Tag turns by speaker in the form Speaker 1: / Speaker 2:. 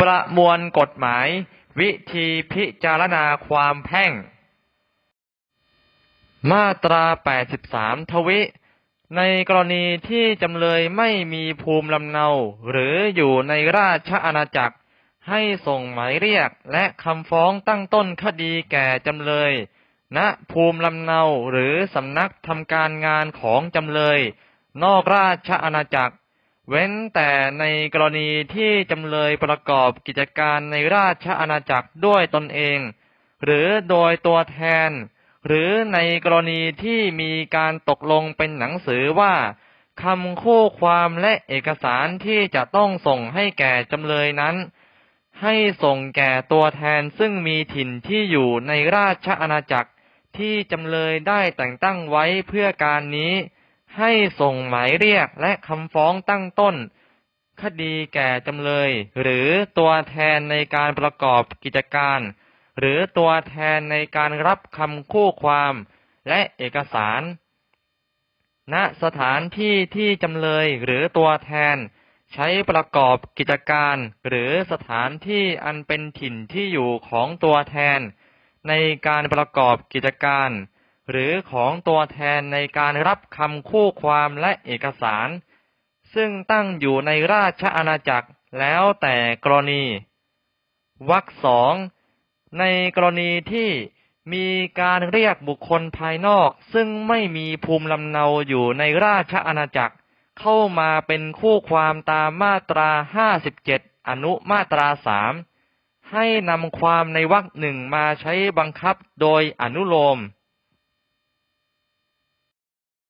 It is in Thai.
Speaker 1: ประมวลกฎหมาย วิธีพิจารณาความแพ่ง มาตรา 83 ทวิ ในกรณีที่จำเลยไม่มีภูมิลำเนา หรืออยู่ในราชอาณาจักร ให้ส่งหมายเรียกและคำฟ้องตั้งต้นคดีแก่จำเลยณภูมิลำเนาหรือสำนักทำการงานของจำเลย นอกราชอาณาจักร เว้นแต่ในกรณีที่จำเลยประกอบกิจการในราชอาณาจักรด้วยตนเอง หรือโดยตัวแทน หรือในกรณีที่มีการตกลงเป็นหนังสือว่าคำคู่ความและเอกสารที่จะต้องส่งให้แก่จำเลยนั้น ให้ส่งแก่ตัวแทนซึ่งมีถิ่นที่อยู่ในราชอาณาจักรที่จำเลยได้แต่งตั้งไว้เพื่อการนี้ ให้ส่งหมายเรียกและคำฟ้องตั้งต้น คดีแก่จำเลย หรือตัวแทนในการประกอบกิจการ หรือตัวแทนในการรับคำคู่ความและเอกสาร ณสถานที่ที่จำเลยหรือตัวแทน ใช้ประกอบกิจการ หรือสถานที่อันเป็นถิ่นที่อยู่ของตัวแทน ในการประกอบกิจการ หรือของตัวแทนในการรับคำคู่ความและเอกสาร ซึ่งตั้งอยู่ในราชอาณาจักรแล้วแต่กรณีวรรคสองในกรณีที่มีการเรียกบุคคลภายนอก ซึ่งไม่มีภูมิลำเนาอยู่ในราชอาณาจักร เข้ามาเป็นคู่ความตามมาตรา 57 อนุมาตรา3ให้นำความในวรรคหนึ่งมาใช้บังคับโดยอนุโลม